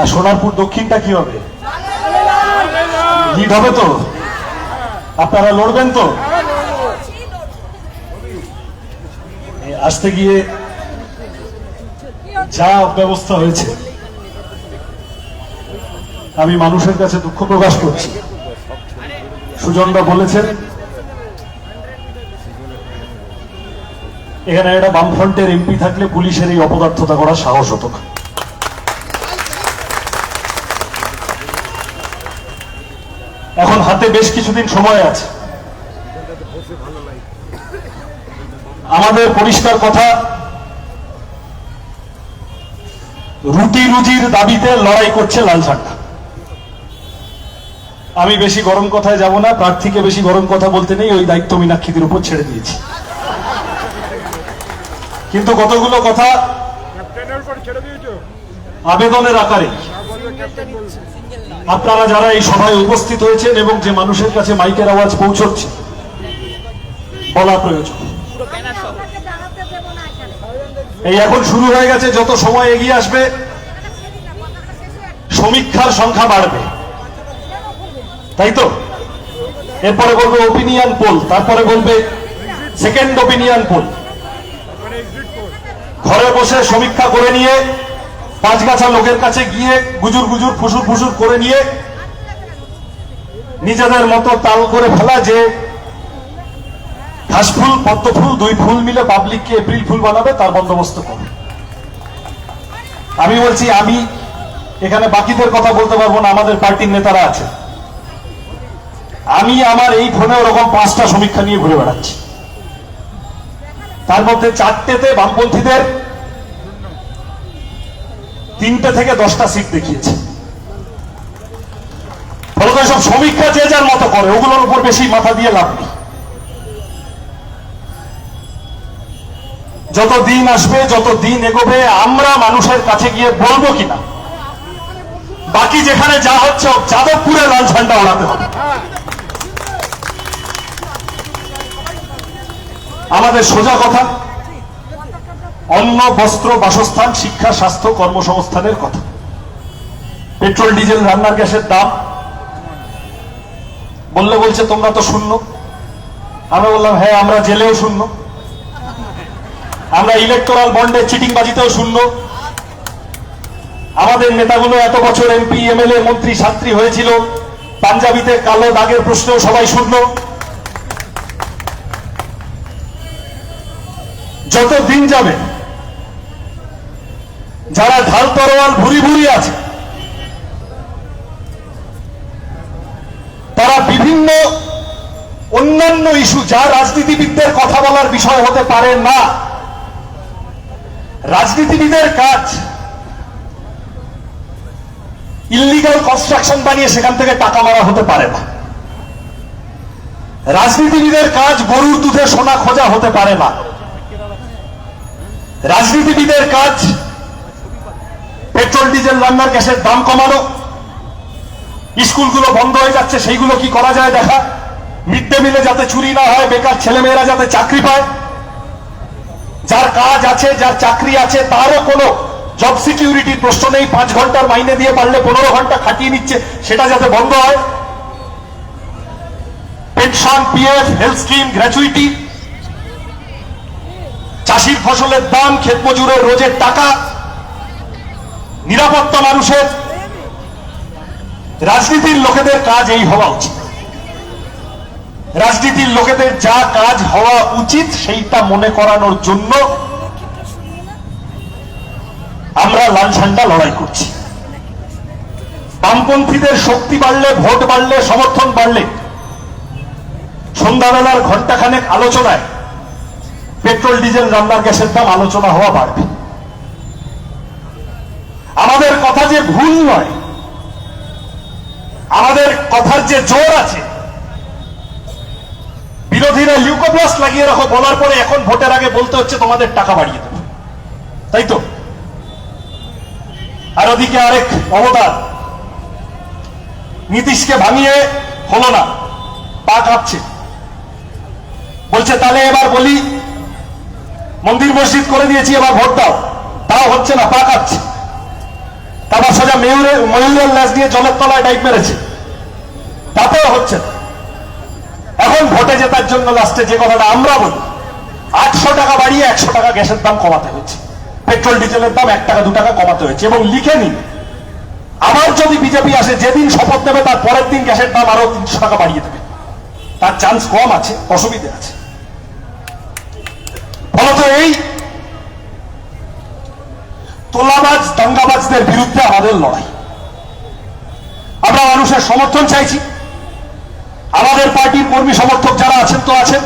আর সোনারপুর দক্ষিণটা কি হবে? লিড হবে তো? আপনারা লড়বেন তো? আসতে গিয়ে যা ব্যবস্থা হয়েছে, আমি মানুষের কাছে দুঃখ প্রকাশ করছি। সুজনদা বলেছেন, এখানে একটা বামফ্রন্টের এমপি থাকলে পুলিশের এই অপদার্থতা করার সাহস হতো এখন হাতে বেশ কিছুদিন সময় আছে। আমাদের পরিষ্কার কথা রুটি রুজির দাবিতে লড়াই করছে লাল ঝান্ডা। আমি বেশি গরম কথায় যাব না প্রার্থীকে বেশি গরম কথা বলতে নেই ওই দায়িত্ব মীনাক্ষীদের উপর ছেড়ে দিয়েছি। কিন্তু কতগুলো কথা আবেদনের আকারে না বলবে ক্যাপ্টেন বলবে আপনারা যারা এই সভায় উপস্থিত হয়েছেন এবং যে মানুষের কাছে মাইকের আওয়াজ পৌঁছচ্ছে বলা প্রয়োজন। এই এখন শুরু হয়ে গেছে, যত সময় এগিয়ে আসবে, সমীক্ষার সংখ্যা বাড়বে। তাই তো? এরপরে বলবে ওপিনিয়ন পোল তারপরে বলবে সেকেন্ড ওপিনিয়ন পোল ঘরে বসে সমীক্ষা করে নিয়ে পাঁচ গাছা লোকের কাছে গিয়ে গুজুর গুজুর ফুসুর ফুসুর করে নিয়ে নিজেদের মতো তাল করে ফেলা যে ঘাসফুল পদ্ম ফুল দুই ফুল মিলে পাবলিককে এপ্রিল ফুল বানাবে, তার বন্দোবস্ত করবে। আমি বলছি, আমি এখানে বাকিদের কথা বলতে পারব না, আমাদের পার্টির নেতারা আছে। আমি আমার এই ফোনে ওরকম পাঁচটা সমীক্ষা নিয়ে ঘুরে বেড়াচ্ছি। তার মধ্যে চারটেতে বামপন্থীদের তিনটে থেকে দশটা সিট দেখিয়েছে। ফলত সব সমীক্ষা যে যার মতো করে, ওগুলোর উপর বেশি মাথা দিয়ে লাভ নেই। যত দিন আসবে, যত দিন এগোবে, আমরা মানুষের কাছে গিয়ে বলব কিনা? বাকি যেখানে যা হচ্ছে যাদবপুরে লাল ঝান্ডা ওড়াতে হবে। আমাদের সোজা কথা অন্ন, বস্ত্র, বাসস্থান, শিক্ষা, স্বাস্থ্য, কর্মসংস্থানের কথা। পেট্রোল, ডিজেল, রান্নার গ্যাসের দাম। বললে বলছে, তোমরা তো শূন্য। আমরা বললাম হ্যাঁ আমরা জেলেও শূন্য। আমরা ইলেকটোরাল বন্ডের চিটিংবাজিতেও শূন্য। আমাদের নেতাগুলো এত বছর এমপি, এমএলএ, মন্ত্রী, ছাত্রী হয়েছিল। পাঞ্জাবিতে কালো দাগের প্রশ্নেও সবাই শূন্য। যত দিন যাবে যারা ঢাল তরোয়াল ভুরি ভুরি আছে, তারা বিভিন্ন অন্যান্য ইস্যু, যা রাজনীতিবিদদের কথা বলার বিষয় হতে পারে না। রাজনীতিবিদের কাজ ইলিগাল কনস্ট্রাকশন বানিয়ে সেখান থেকে টাকা মারা হতে পারে না। রাজনীতিবিদের কাজ গরুর দুধে সোনা খোঁজা হতে পারে না। রাজনীতিবিদের কাজ পেট্রোল, ডিজেল, রান্নার গ্যাসের দাম কমানো। স্কুলগুলো বন্ধ হয়ে যাচ্ছে, সেইগুলো কি করা যায় দেখা। মিড ডে মিলে যাতে চুরি না হয়, বেকার ছেলেমেয়েরা যাতে চাকরি পায়। যার কাজ আছে, যার চাকরি আছে, তারও কোনো জব সিকিউরিটির প্রশ্ন নেই। পাঁচ ঘণ্টার মাইনে দিয়ে পারলে পনেরো ঘণ্টা খাটিয়ে নিচ্ছে, সেটা যাতে বন্ধ হয়। Pension, PF, health scheme, gratuity. চাষির ফসলের দাম ক্ষেত মজুরের রোজের টাকা। নিরাপত্তা মানুষের রাজনীতির লোকেদের কাজ এই হওয়া উচিত। রাজনীতির লোকেদের যা কাজ হওয়া উচিত সেইটা মনে করানোর জন্য আমরা লাল ঝান্ডা লড়াই করছি। বামপন্থীদের শক্তি বাড়লে, ভোট বাড়লে, সমর্থন বাড়লে, সন্ধ্যাবেলার ঘন্টাখানেক আলোচনায় পেট্রোল, ডিজেল রান্নার গ্যাসের দাম আলোচনা হওয়া বাড়বে। আমাদের কথা যে ভুল নয়, আমাদের কথার যে জোর আছে, বিরোধীরা লিউকোপ্লাস্ট লাগিয়ে রাখো বলার পরে এখন ভোটের আগে বলতে হচ্ছে তোমাদের টাকা বাড়িয়ে দেবো। তাই তো? আর ওদিকে আরেক অবদান নীতিশকে ভাঙিয়ে হলো না, পা কাঁপছে। বলছে, তাহলে এবার বলি, মন্দির মসজিদ করে দিয়েছি, এবার ভোট দাও। তাও হচ্ছে না, পা কাঁপছে। তারপর সোজা মেয়ুরের ময়ূরের ল্যাস দিয়ে জলের তলায় ডাইভ মেরেছে। তাতেও হচ্ছে এখন ভোটে জেতার জন্য লাস্টে যে কথাটা আমরা বলি, আটশো টাকা বাড়িয়ে একশো টাকা গ্যাসের দাম কমাতে হয়েছে পেট্রোল, ডিজেলের দাম এক টাকা, দু টাকা কমাতে হয়েছে এবং লিখে নিন, আবার যদি বিজেপি আসে, যেদিন শপথ নেবে, তার পরের দিন গ্যাসের দাম আরও তিনশো টাকা বাড়িয়ে দেবে। তার চান্স কম আছে, অসুবিধে আছে। ফলত এই তোলাবাজ দাঙ্গাবাজদের বিরুদ্ধে আমাদের লড়াই। আমরা মানুষের সমর্থন চাইছি। আমাদের পার্টির কর্মী সমর্থক যারা আছেন তো আছেন।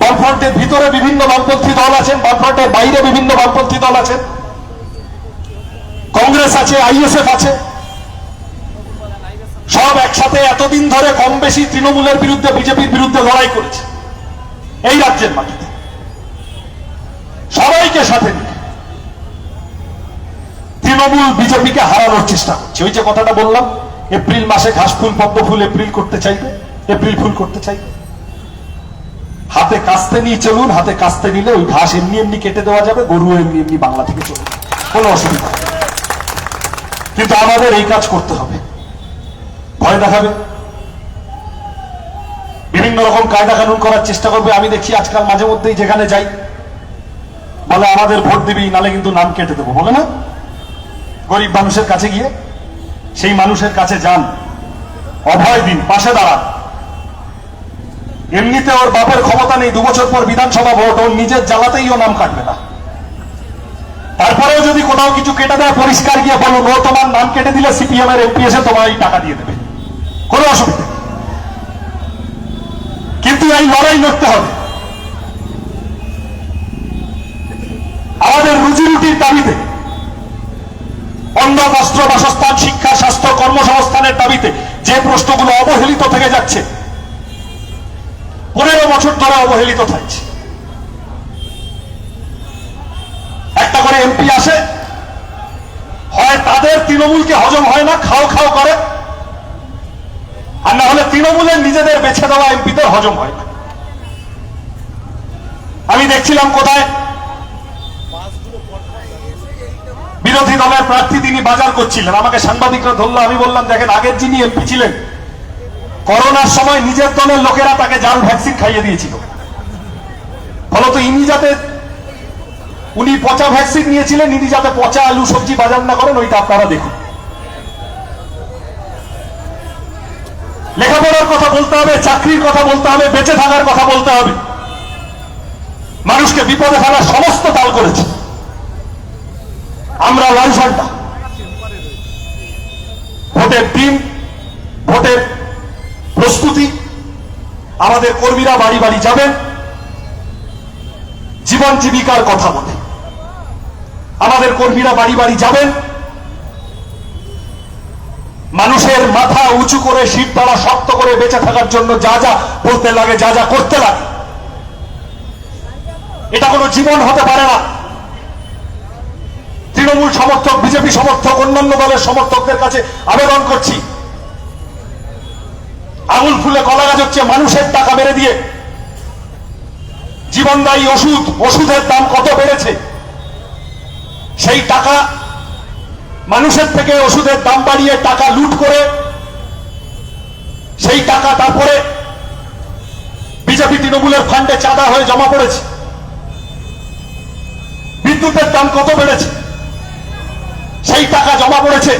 বামফ্রন্টের ভিতরে বিভিন্ন বামপন্থী দল আছেন, বামফ্রন্টের বাইরে বিভিন্ন বামপন্থী দল আছেন। কংগ্রেস আছে, আইএসএফ আছে। সব একসাথে এতদিন ধরে কম বেশি তৃণমূলের বিরুদ্ধে, বিজেপির বিরুদ্ধে লড়াই করেছে। এই রাজ্যের মাটিতে। সবাইকে সাথে নিয়ে। তৃণমূল বিজেপিকে হারানোর চেষ্টা করছে। ওই যে কথাটা বললাম, এপ্রিল মাসে ঘাস ফুল পদ্ম ফুল এপ্রিল করতে চাইবে? এপ্রিল ফুল করতে চাইবে? হাতে কাস্তে নিয়ে চলুন, হাতে কাস্তে নিলে ওই ঘাস এমনি এমনি কেটে দেওয়া যাবে, গরু এমনি এমনি বাংলা থেকে চলে যাবে। কোনো অসুবিধা কিন্তু আমাদের এই কাজ করতে হবে। ভয় দেখাবে। বিভিন্ন রকম কায়দা কানুন করার চেষ্টা করবে। আমি দেখি আজকাল মাঝে মধ্যেই যেখানে যাই, বলে আমাদের ভোট দিবি, নালে কিন্তু নাম কেটে দেবো, বলে না? গরিব মানুষের কাছে গিয়ে, সেই মানুষের কাছে যান। অভয় দিন, পাশে দাঁড়ান। এমনিতে ওর বাপের ক্ষমতা নেই, দু বছর পর বিধানসভা ভোট, ওর নিজের জ্বালাতেই ও নাম কাটবে না। তারপরেও যদি কোথাও কিছু কেটে দেয়, পরিষ্কার গিয়ে বলুন ও তোমার নাম কেটে দিলে সিপিএম এর এমপি এসে তোমার এই টাকা দিয়ে দেবে। কোনো অসুবিধা। কিন্তু এই লড়াই লড়তে হবে। আমাদের রুজি রুটির দাবিতে বস্ত্র বাসস্থান, শিক্ষা, স্বাস্থ্য, কর্মসংস্থানের দাবিতে যে প্রশ্নগুলো অবহেলিত থেকে যাচ্ছে, পনেরো বছর ধরে অবহেলিত থাকছে। একটা করে এমপি আসে, হয় তাদের তৃণমূলকে হজম হয় না, খাও খাও করে, আর না হলে তৃণমূলের নিজেদের বেছে দেওয়া এমপিদের হজম হয় না। আমি দেখছিলাম কোথায় বিরোধী দলের প্রার্থী তিনি বাজার করছিলেন। আমাকে সাংবাদিকরা ধরলো, আমি বললাম, দেখেন, আগের যিনি এমপি ছিলেন, করোনার সময় নিজের দলের লোকেরা তাকে জাল ভ্যাকসিন খাইয়ে দিয়েছিল। ফলত ইনি যাতে, উনি পচা ভ্যাকসিন নিয়েছিলেন, ইনি যাতে পচা আলু সবজি বাজার না করেন, ওইটা আপনারা দেখুন। লেখাপড়ার কথা বলতে হবে, চাকরির কথা বলতে হবে, বেঁচে থাকার কথা বলতে হবে। মানুষকে বিপদে ফেলার সমস্ত তাল করেছে। আমরা লাল ঝান্ডা ভোটের দিন, ভোটের প্রস্তুতি, আমাদের কর্মীরা বাড়ি বাড়ি যাবেন, জীবন জীবিকার কথা বলে। আমাদের কর্মীরা বাড়ি বাড়ি যাবেন, মানুষের মাথা উঁচু করে শীত তারা শক্ত করে বেঁচে থাকার জন্য যা যা বলতে লাগে, যা যা করতে লাগে। এটা কোনো জীবন হতে পারে না। তৃণমূল সমর্থক, বিজেপি সমর্থক, অন্যান্য দলের সমর্থকদের কাছে আবেদন করছি। আঙুল ফুলে কলা গাছ হচ্ছে মানুষের টাকা বেড়ে দিয়ে। জীবনদায়ী ওষুধ, ওষুধের দাম কত বেড়েছে? সেই টাকা মানুষের থেকে ওষুধের দাম বাড়িয়ে টাকা লুট করে, সেই টাকা তারপরে বিজেপি তৃণমূলের ফান্ডে চাঁদা হয়ে জমা পড়েছে। বিদ্যুতের দাম কত বেড়েছে? সেই টাকা জমা পড়েছে।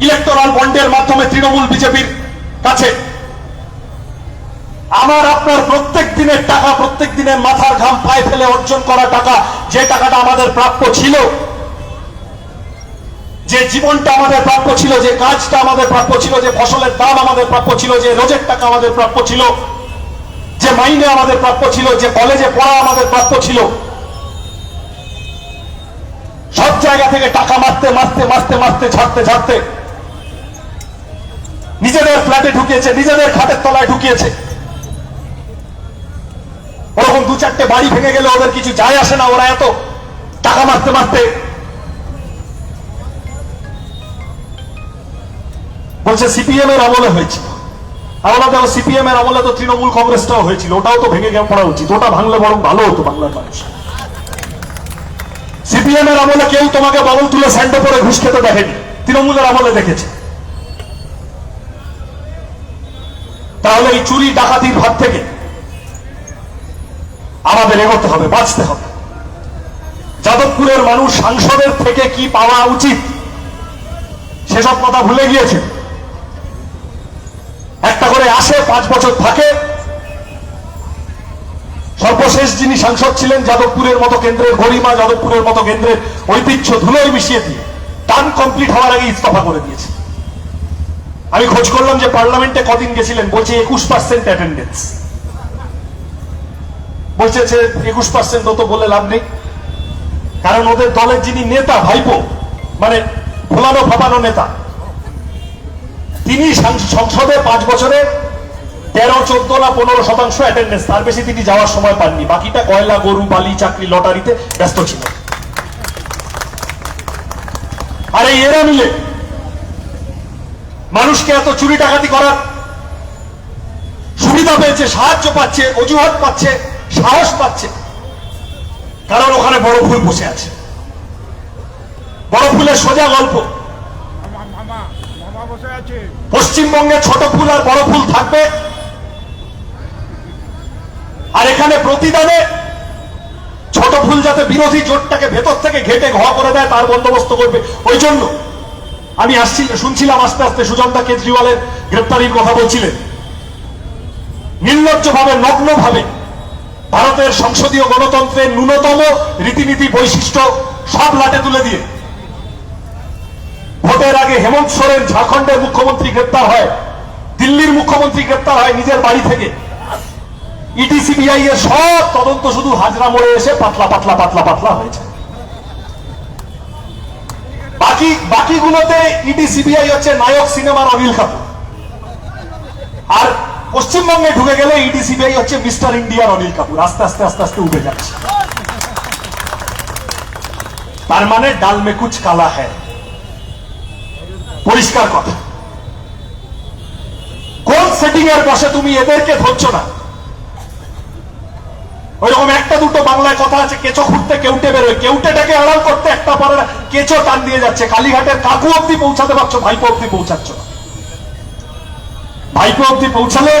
ইলেকটোরাল বন্ডের মাধ্যমে তৃণমূল বিজেপির কাছে। আমার, আপনার প্রত্যেক দিনের টাকা, প্রত্যেক দিনের মাথার ঘাম পায়ে ফেলে অর্জন করা টাকা, যে টাকাটা আমাদের প্রাপ্য ছিল, যে জীবনটা আমাদের প্রাপ্য ছিল, যে কাজটা আমাদের প্রাপ্য ছিল, যে ফসলের দাম আমাদের প্রাপ্য ছিল, যে রোজের টাকা আমাদের প্রাপ্য ছিল, যে মাইনে আমাদের প্রাপ্য ছিল, যে কলেজে পড়া আমাদের প্রাপ্য ছিল সব জায়গা থেকে টাকা মারতে মারতে মারতে মারতে, ছাড়তে ছাড়তে। নিজেদের ফ্ল্যাটে ঢুকিয়েছে, নিজেদের খাটের তলায় ঢুকিয়েছে। ওরকম দু চারটে বাড়ি ভেঙে গেলে ওদের কিছু যায় আসে না ওরা এত টাকা মারতে মারতে। বলছে সিপিএম এর আমলে হয়েছিল আমরা দেখো সিপিএম এর আমলে তো তৃণমূল কংগ্রেসটাও হয়েছিল, ওটাও তো ভেঙে গিয়ে পড়া উচিত। ওটা ভাঙলে বরং ভালো হতো বাংলার মানুষ। সিপিএম এর আমলে কেউ তোমাকে বগল তুলে স্যান্ডে পরে ঘুষ খেতে দেখেনি। তৃণমূলের আমলে দেখেছে। তাহলে এই চুরি ডাকাতির ভাত থেকে আমাদের এগোতে হবে, বাঁচতে হবে। যাদবপুরের মানুষ সাংসদের থেকে কি পাওয়া উচিত, সেসব কথা ভুলে গিয়েছে একটা করে আসে, পাঁচ বছর থাকে সর্বশেষ যিনি সাংসদ ছিলেন যাদবপুরের মতো কেন্দ্রের গরিমা, যাদবপুরের মতো কেন্দ্রের ঐতিহ্য ধুলোয় মিশিয়ে দিয়ে, টান কমপ্লিট হওয়ার আগে ইস্তফা করে দিয়েছে। আমি খোঁজ করলাম যে পার্লামেন্টে কদিন গেছিলেন, বলছে একুশ পার্সেন্ট অ্যাটেন্ডেন্স বলছে যে একুশ পার্সেন্ট তো বলে লাভ নেই। কারণ ওদের দলের যিনি নেতা, ভাইপো মানে ভোলানো ভাবানো নেতা, তিনি সাংস- সংসদে পাঁচ বছরে তেরো চোদ্দ না পনেরো শতাংশ অ্যাটেন্ডেন্স তার বেশি তিনি যাওয়ার সময় পাননি। বাকিটা কয়লা গরু বালি চাকরি লটারিতে ব্যস্ত ছিল। আর এই এরা মিলে মানুষকে এত চুরি ডাকাতি করার সুবিধা পেয়েছে সাহায্য পাচ্ছে অজুহাত পাচ্ছে সাহস পাচ্ছে। কারণ ওখানে বড় ফুল বসে আছে। বড় ফুলের সোজা গল্প। পশ্চিমবঙ্গে ছোট ফুল আর বড় ফুল থাকবে আর এখানে প্রতিদানে ছোট ফুল যাতে বিরোধী জোটটাকে ভেতর থেকে ঘেটে ঘ করে দেয়, তার বন্দোবস্ত করবে। ওই জন্য আমি আসছি, শুনছিলাম আস্তে আস্তে সুজনদা কেজরিওয়ালের গ্রেপ্তারির কথা বলছিলেন। নির্লজ্জভাবে, নগ্নভাবে ভারতের সংসদীয় গণতন্ত্রের ন্যূনতম রীতিনীতি বৈশিষ্ট্য সব লাটে তুলে দিয়ে। ভোটের আগে হেমন্ত সোরেন ঝাড়খণ্ডের মুখ্যমন্ত্রী গ্রেপ্তার হয়, দিল্লির মুখ্যমন্ত্রী গ্রেপ্তার হয় নিজের বাড়ি থেকে। ইডি সিবিআই এর সব তদন্ত শুধু হাজরা এসে পাতলা পাতলা পাতলা পাতলা হয়েছে। বাকি, বাকিগুলোতে ইডি সিবিআই হচ্ছে নায়ক সিনেমার অনিল কাপুর আর পশ্চিমবঙ্গে ঢুকে গেলে ইডি সিবিআই হচ্ছে মিস্টার ইন্ডিয়ার অনিল কাপুর। আস্তে আস্তে আস্তে আস্তে উঠে যাচ্ছে। তার মানে ডাল কুচ কালা হ্যায়। পরিষ্কার কথা। কোন সেটিং এর বসে তুমি এদেরকে ধরছো না? ওইরকম একটা দুটো বাংলায় কথা আছে কেঁচো খুঁড়তে কেউটে বেরোয় কেউটেটাকে আড়াল করতে একটা পরে না, কেঁচো টান দিয়ে যাচ্ছে কালীঘাটের কাকু অব্দি পৌঁছাতে পারছ ভাইপো অব্দি পৌঁছাচ্ছ না। ভাইপো অব্দি পৌঁছালে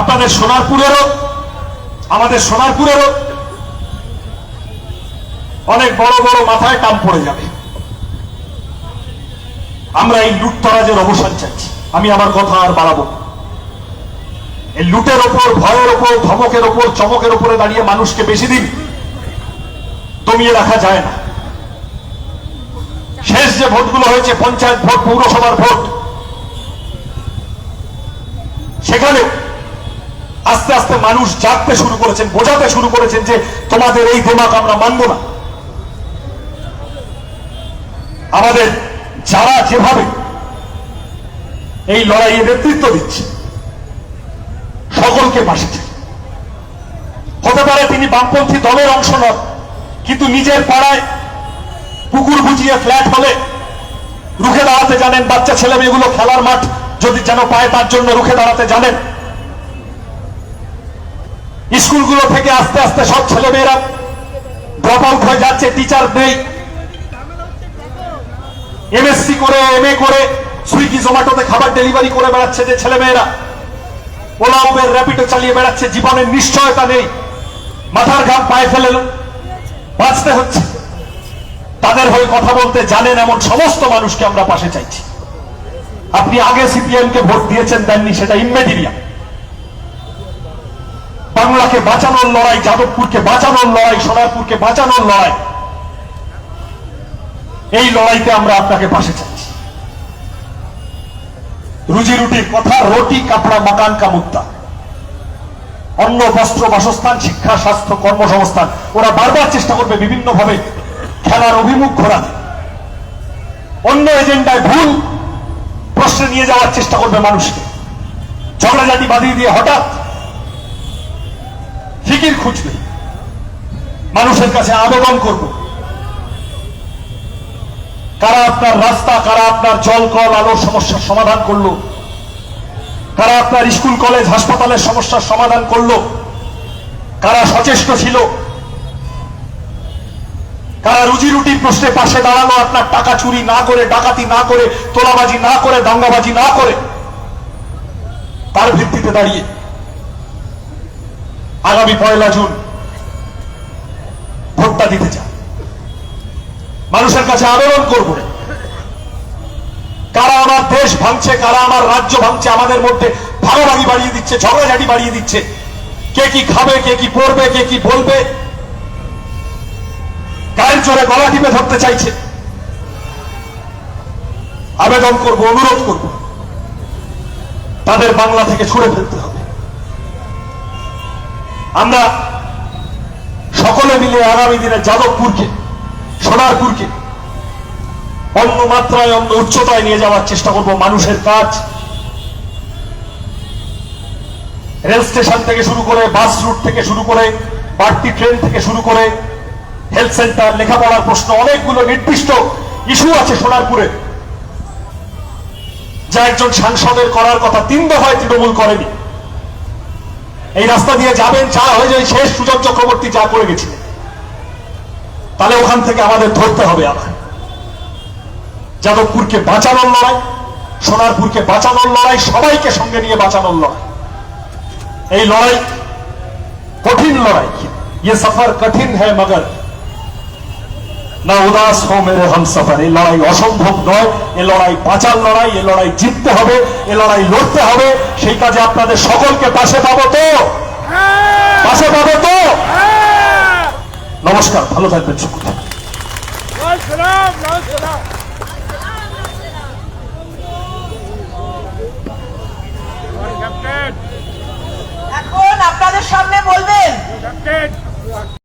আপনাদের সোনারপুরেরও আমাদের সোনারপুরেরও অনেক বড় বড় মাথায় টান পড়ে যাবে আমরা এই লুটতরাজের অবসান চাইছি আমি আমার কথা আর বাড়াবো। এই লুটের ওপর, ভয়ের ওপর, ধমকের ওপর, চমকের ওপরে দাঁড়িয়ে মানুষকে বেশি দিন দমিয়ে রাখা যায় না। শেষ যে ভোটগুলো হয়েছে, পঞ্চায়েত ভোট, পৌরসভার ভোট, সেখানে আস্তে আস্তে মানুষ জাগতে শুরু করেছেন, বোঝাতে শুরু করেছেন যে তোমাদের এই দেমাক আমরা মানব না। আমাদের যারা যেভাবে এই লড়াইয়ে নেতৃত্ব দিচ্ছে সকলকে পাশে হতে পারে তিনি বামপন্থী দলের অংশ নন, কিন্তু নিজের পাড়ায় পুকুর বুঝিয়ে ফ্ল্যাট হলে রুখে দাঁড়াতে জানেন বাচ্চা ছেলে মেয়েগুলো খেলার মাঠ, যদি যেন পায় তার জন্য রুখে দাঁড়াতে জানেন। স্কুলগুলো থেকে আস্তে আস্তে সব ছেলে মেয়েরা ড্রপ আউট হয়ে যাচ্ছে টিচার নেই। এমএসসি করে এমএ করে সুইগি জোম্যাটোতে খাবার ডেলিভারি করে বেড়াচ্ছে যে ছেলে উবের র্যাপিডো চালিয়ে বেড়াচ্ছে, জীবনের নিশ্চয়তা নেই। মাথার ঘাম পায়ে ফেলে বাঁচতে হচ্ছে। তাদের হয়ে কথা বলতে জানেন এমন সমস্ত মানুষকে আমরা পাশে চাইছি। আপনি আগে সিপিএম কে ভোট দিয়েছেন, দেননি সেটা ইমেটেরিয়া বাংলাকে বাঁচানোর লড়াই, যাদবপুরকে বাঁচানোর লড়াই, সোনারপুরকে বাঁচানোর লড়াই। এই লড়াইতে আমরা আপনাকে পাশে চাইছি। রুজি রুটির কথা, রুটি, কাপড়া, মাকান কা মুদ্দা অন্ন, বস্ত্র, বাসস্থান, শিক্ষা, স্বাস্থ্য, কর্মসংস্থান। ওরা বারবার চেষ্টা করবে বিভিন্ন ভাবে খেলার অভিমুখ ঘোরাতে। অন্য এজেন্ডায় ভুল প্রশ্নে নিয়ে যাওয়ার চেষ্টা করবে মানুষকে। ঝগড়াঝাটি বাঁধিয়ে দিয়ে হঠাৎ ফিকির খুঁজবে। মানুষের কাছে আবেদন করব। কারা আপনার রাস্তা কারা আপনার জল কল আলোর সমস্যার সমাধান করল। কারা আপনার স্কুল, কলেজ, হাসপাতালের সমস্যার সমাধান করল। কারা সচেষ্ট ছিল? কারা রুজি রুটির প্রশ্নে পাশে দাঁড়ানো আপনার টাকা চুরি না করে, ডাকাতি না করে, তোলাবাজি না করে, দাঙ্গাবাজি না করে। তার ভিত্তিতে দাঁড়িয়ে। আগামী পয়লা জুন ভোটটা দিতে চান। মানুষের কাছে আবেদন করব। কারা আমার দেশ ভাঙছে, কারা আমার রাজ্য ভাঙছে, আমাদের মধ্যে ভাগাভাগি বাড়িয়ে দিচ্ছে, ঝগড়াঝাটি বাড়িয়ে দিচ্ছে। কে কি খাবে, কে কি পড়বে, কে কি বলবে? গায়ের জোরে গলা টিপে ধরতে চাইছে। আবেদন করব, অনুরোধ করব। তাদের বাংলা থেকে ছুড়ে ফেলতে হবে। আমরা সকলে মিলে আগামী দিনে যাদবপুরকে সোনারপুরকে অন্য মাত্রায়, অন্য উচ্চতায় নিয়ে যাওয়ার চেষ্টা করব মানুষের কাজ। রেল স্টেশন থেকে শুরু করে, বাস রুট থেকে শুরু করে, বাড়তি ট্রেন থেকে শুরু করে, হেলথ সেন্টার, লেখাপড়ার প্রশ্ন, অনেকগুলো নির্দিষ্ট ইস্যু আছে সোনারপুরে যা একজন সাংসদের করার কথা তিন দফায় তৃণমূল করেনি। এই রাস্তা দিয়ে যাবেন, যা হয়ে যায়, শেষ সুজন চক্রবর্তী যা করে গেছিলেন। তাহলে ওখান থেকে আমাদের ধরতে হবে আবার যাদবপুরকে বাঁচানোর লড়াই সোনারপুরকে বাঁচানোর লড়াই সবাইকে সঙ্গে নিয়ে বাঁচানোর লড়াই এই লড়াই কঠিন লড়াই ये सफर कठिन है मगर না উদাস হো মেরে হাম সফর এই লড়াই অসম্ভব নয় এ লড়াই বাঁচার লড়াই এ লড়াই জিততে হবে এ লড়াই লড়তে হবে সেই কাজে আপনাদের সকলকে পাশে পাবো তো পাশে পাবো তো নমস্কার ভালো থাকবেন ক্যাপ্টেন। এখন আপনাদের সামনে বলবেন ক্যাপ্টেন।